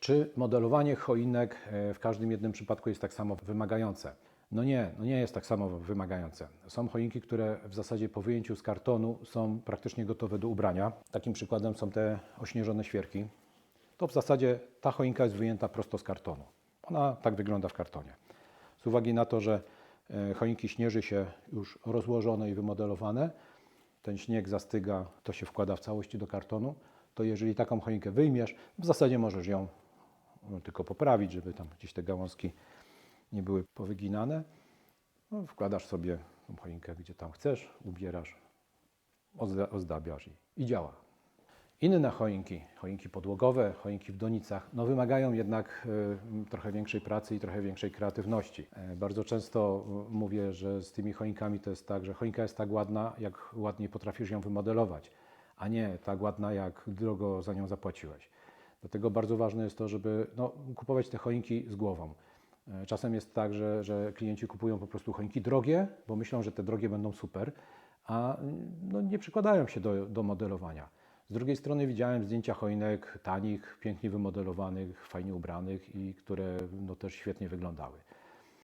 Czy modelowanie choinek e, w każdym jednym przypadku jest tak samo wymagające? No nie, no nie jest tak samo wymagające. Są choinki, które w zasadzie po wyjęciu z kartonu są praktycznie gotowe do ubrania. Takim przykładem są te ośnieżone świerki. To w zasadzie ta choinka jest wyjęta prosto z kartonu. Ona tak wygląda w kartonie. Z uwagi na to, że e, choinki śnieży się już rozłożone i wymodelowane, ten śnieg zastyga, to się wkłada w całości do kartonu, to jeżeli taką choinkę wyjmiesz, w zasadzie możesz ją no, tylko poprawić, żeby tam gdzieś te gałązki nie były powyginane. No, wkładasz sobie tą choinkę, gdzie tam chcesz, ubierasz, ozda- ozdabiasz i, i działa. Inne choinki, choinki podłogowe, choinki w donicach, no wymagają jednak y, trochę większej pracy i trochę większej kreatywności. E, bardzo często y, mówię, że z tymi choinkami to jest tak, że choinka jest tak ładna, jak ładnie potrafisz ją wymodelować, a nie tak ładna, jak drogo za nią zapłaciłeś. Dlatego bardzo ważne jest to, żeby no, kupować te choinki z głową. E, Czasem jest tak, że, że klienci kupują po prostu choinki drogie, bo myślą, że te drogie będą super, a no, nie przykładają się do, do modelowania. Z drugiej strony widziałem zdjęcia choinek tanich, pięknie wymodelowanych, fajnie ubranych i które no, też świetnie wyglądały.